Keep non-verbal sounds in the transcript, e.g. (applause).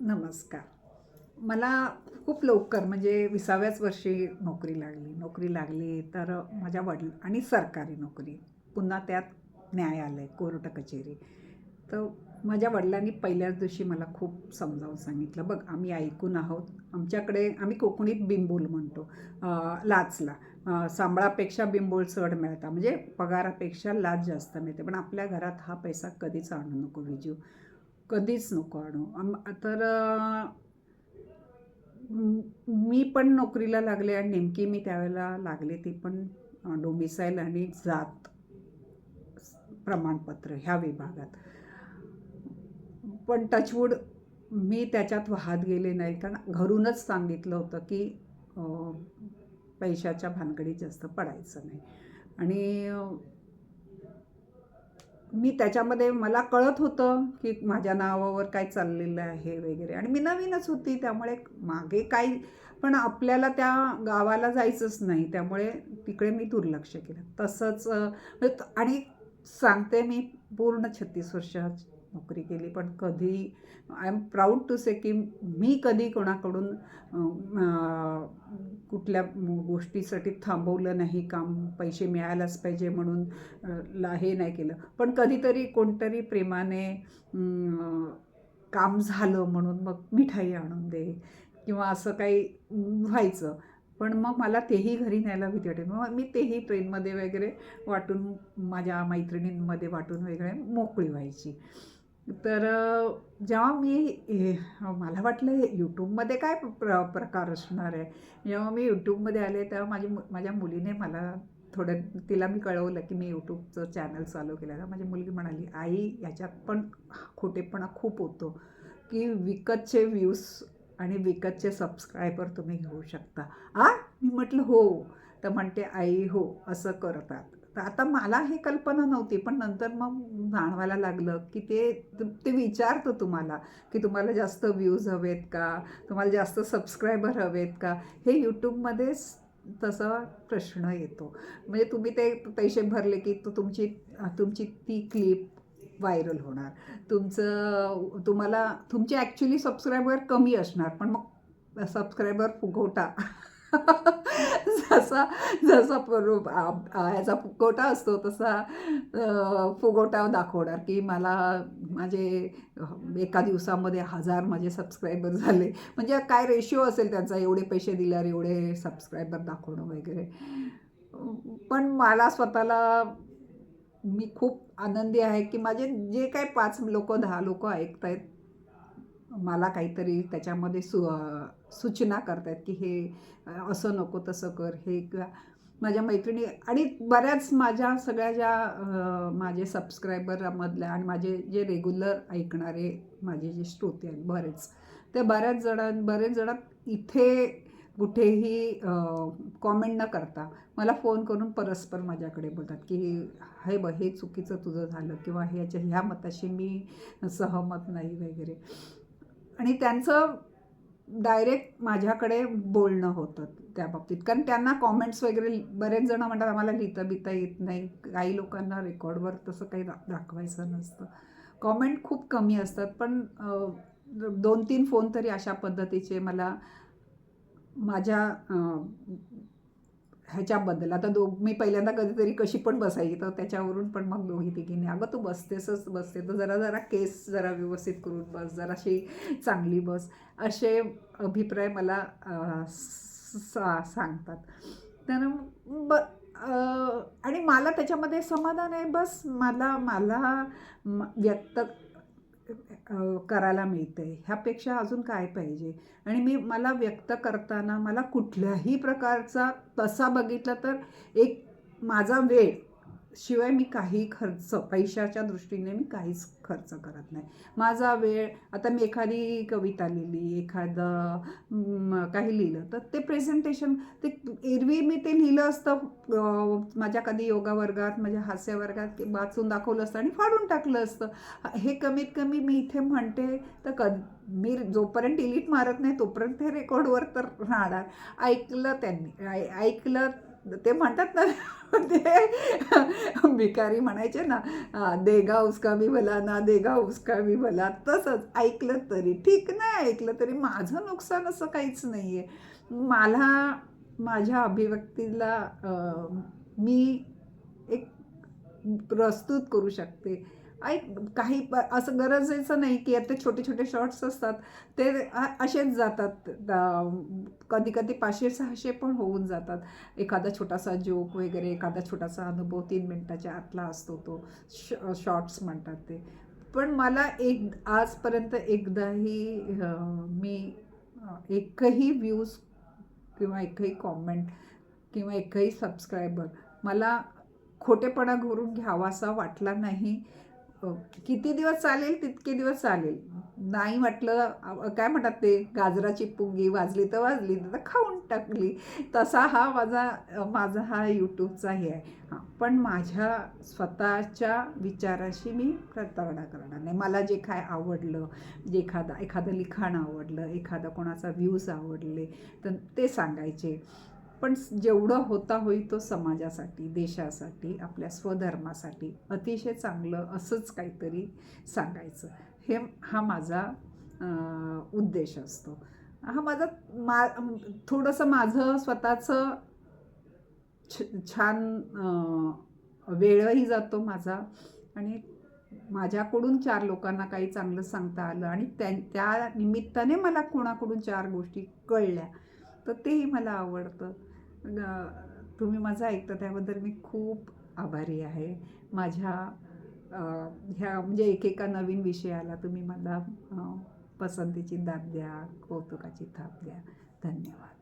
नमस्कार. मला खूप लवकर म्हणजे विसाव्याच वर्षी नोकरी लागली. नोकरी लागली तर माझ्या वडील आणि सरकारी नोकरी पुन्हा त्यात न्यायालय कोर्ट कचेरी. तर माझ्या वडिलांनी पहिल्याच दिवशी मला खूप समजावून सांगितलं बघ आम्ही ऐकून आहोत. आमच्याकडे आम्ही कोकणीत बिंबोल म्हणतो लाचला. सांबळापेक्षा बिंबोल चढ मिळता. म्हणजे पगारापेक्षा लाच जास्त मिळते. पण आपल्या घरात हा पैसा कधीच आणू नको विजू. कधीच नको आणू. आम तर मी पण नोकरीला लागले आणि नेमकी मी त्यावेळेला लागले ती पण डोमिसाईल आणि जात प्रमाणपत्र ह्या विभागात. पण टचवूड मी त्याच्यात वाहत गेले नाही. कारण घरूनच सांगितलं होतं की पैशाच्या भानगडीत जास्त पडायचं नाही. आणि मी त्याच्यामध्ये मला कळत होतं की माझ्या नावावर काय चाललेलं आहे वगैरे. आणि मी नवीनच होती त्यामुळे मागे काही पण आपल्याला त्या गावाला जायचंच नाही त्यामुळे तिकडे मी दुर्लक्ष केलं. तसंच म्हणजे आणि सांगते मी पूर्ण छत्तीस वर्ष नोकरी केली पण कधी I am proud to say की मी कधी कोणाकडून कुठल्या गोष्टीसाठी थांबवलं नाही काम पैसे मिळायलाच पाहिजे म्हणून ला हे नाही केलं. पण कधीतरी कोणतरी प्रेमाने काम झालं म्हणून मग मिठाई आणून दे किंवा असं काही व्हायचं. पण मग मला तेही घरी न्यायला भीती वाटे मग मी तेही ट्रेनमध्ये वगैरे वाटून माझ्या मैत्रिणींमध्ये वाटून वगैरे मोकळी व्हायची. तर जेव्हा मी हे मला वाटलं हे यूट्यूबमध्ये काय प्र प्रकार असणार आहे? जेव्हा मी यूट्यूबमध्ये आले तेव्हा माझी मु- माझ्या मुलीने मला थोडं तिला मी कळवलं की मी यूट्यूबचं चॅनल चालू केलं. तर माझी मुलगी म्हणाली आई याच्यात पण खोटेपणा खूप होतो की विकतचे व्ह्यूज आणि विकतचे सबस्क्रायबर तुम्ही घेऊ शकता. आ? मी म्हटलं हो. तर म्हणते आई हो असं करतात. आता मला ही कल्पना नव्हती पण नंतर मग जाणवायला लागलं की ते ते विचारतं तुम्हाला की तुम्हाला जास्त व्ह्यूज हवेत का? तुम्हाला जास्त सबस्क्रायबर हवेत का? हे यूट्यूबमध्येच तसा प्रश्न येतो. म्हणजे तुम्ही ते पैसे भरले की तो तुमची तुमची ती क्लिप व्हायरल होणार. तुमचं तुम्हाला तुमचे ॲक्च्युली सबस्क्रायबर कमी असणार पण मग सबस्क्रायबर फुगवटा. (laughs) जसा जसा पर- ह्याचा फुगोटा असतो तसा फुगोटा दाखवणार की मला माझे एका दिवसामध्ये हजार माझे सबस्क्रायबर झाले. म्हणजे काय रेशिओ असेल त्यांचा? एवढे पैसे दिल्यावर एवढे सबस्क्रायबर दाखवणं वगैरे. पण मला स्वतःला मी खूप आनंदी आहे की माझे जे काय पाच लोक दहा लोक ऐकतायत मला काहीतरी त्याच्यामध्ये सु सूचना करतात की हे असं नको तसं कर हे किंवा माझ्या मैत्रिणी आणि बऱ्याच माझ्या सगळ्या ज्या माझे सबस्क्रायबरमधल्या आणि माझे जे रेग्युलर ऐकणारे माझे जे श्रोते आहेत बरेच ते बऱ्याच जणां बरेच जण इथे कुठेही कॉमेंट न करता मला फोन करून परस्पर माझ्याकडे बोलतात की हे ब हे चुकीचं तुझं झालं किंवा ह्याच्या ह्या मताशी मी सहमत नाही वगैरे. आणि त्यांचं डायरेक्ट माझ्याकडे बोलणं होतं त्या बाबतीत. कारण त्यांना कॉमेंट्स वगैरे बरेच जण म्हणतात आम्हाला लिहिता बिता येत नाही. काही लोकांना रेकॉर्डवर तसं काही दा दाखवायचं नसतं. कॉमेंट खूप कमी असतात. पण दोन तीन फोन तरी अशा पद्धतीचे मला माझ्या ह्याच्याबद्दल. आता दो मी पहिल्यांदा कधीतरी कशी पण बसायची तर त्याच्यावरून पण मग दोघी नाही अगं तू बसतेसच बसते तर जरा जरा केस जरा व्यवस्थित करून बस जराशी चांगली बस. असे अभिप्राय मला सा सांगतात. तर ब आणि मला त्याच्यामध्ये समाधान आहे बस. मला मला व्यक्त करायला मिळतं. आहे ह्यापेक्षा अजून काय पाहिजे? आणि मी मला व्यक्त करताना मला कुठल्याही प्रकारचा तसा बघितला तर एक माझा वेळ शिवाय मी काही खर्च पैशाच्या दृष्टीने मी काहीच खर्च करत नाही. माझा वेळ आता मी एखादी कविता लिहिली एखादं काही लिहिलं तर ते प्रेझेंटेशन ते एरवी मी ते लिहिलं असतं माझ्या कधी योगा वर्गात माझ्या हास्य वर्गात ते वाचून दाखवलं असतं आणि फाडून टाकलं असतं. हे कमीत कमी मी इथे म्हणते तर क मी जोपर्यंत डिलीट मारत नाही तोपर्यंत हे रेकॉर्डवर तर राहणार. ऐकलं त्यांनी ऐ- ऐकलं ते म्हणतात ना (laughs) ते भिकारी म्हणायचे ना देगा उसका मी भला ना देगा उसका मी भला. तसंच ऐकलं तरी ठीक नाही ऐकलं तरी माझं नुकसान असं काहीच नाही आहे मला माझ्या अभिव्यक्तीला मी एक प्रस्तुत करू शकते. ऐक काही प- असं गरजेचं नाही की आता छोटे छोटे शॉर्ट्स असतात ते असेच जातात. कधी कधी पाचशे सहाशे पण होऊन जातात. एखादा छोटासा जोक वगैरे एखादा छोटासा अनुभव तीन मिनटाच्या आतला असतो तो. श शॉर्ट्स म्हणतात ते. पण मला एक आजपर्यंत एकदाही मी एकही व्ह्यूज किंवा एकही कॉमेंट किंवा एकही सबस्क्रायबर मला खोटेपणा घरून घ्यावासा वाटला नाही. हो. किती दिवस चालेल? तितके दिवस चालेल. नाही म्हटलं काय म्हणतात ते? गाजराची पुंगी वाजली तर वाजली तर खाऊन टाकली. तसा हा माझा माझा हा यूट्यूबचा हे आहे. हां. पण माझ्या स्वतःच्या विचाराशी मी प्रतारणा करणार नाही. मला जे काय आवडलं जे एखादा एखादं लिखाण आवडलं एखादा कोणाचा व्ह्यूज आवडले तर ते सांगायचे. पण जेवढं होता होईल तो समाजासाठी देशासाठी आपल्या स्वधर्मासाठी अतिशय चांगलं असंच काहीतरी सांगायचं. हे हा माझा उद्देश असतो. हा माझा मा थोडंसं माझं स्वतःचं छ छान वेळही जातो माझा आणि माझ्याकडून चार लोकांना काही चांगलं सांगता आलं आणि त्या त्या निमित्ताने मला कोणाकडून चार गोष्टी कळल्या तर तेही मला आवडतं. तुम्ही माझं ऐकता त्याबद्दल मी खूप आभारी आहे. माझ्या ह्या म्हणजे एकेका नवीन विषयाला तुम्ही मला पसंतीची दाद द्या कौतुकाची थाप द्या. धन्यवाद.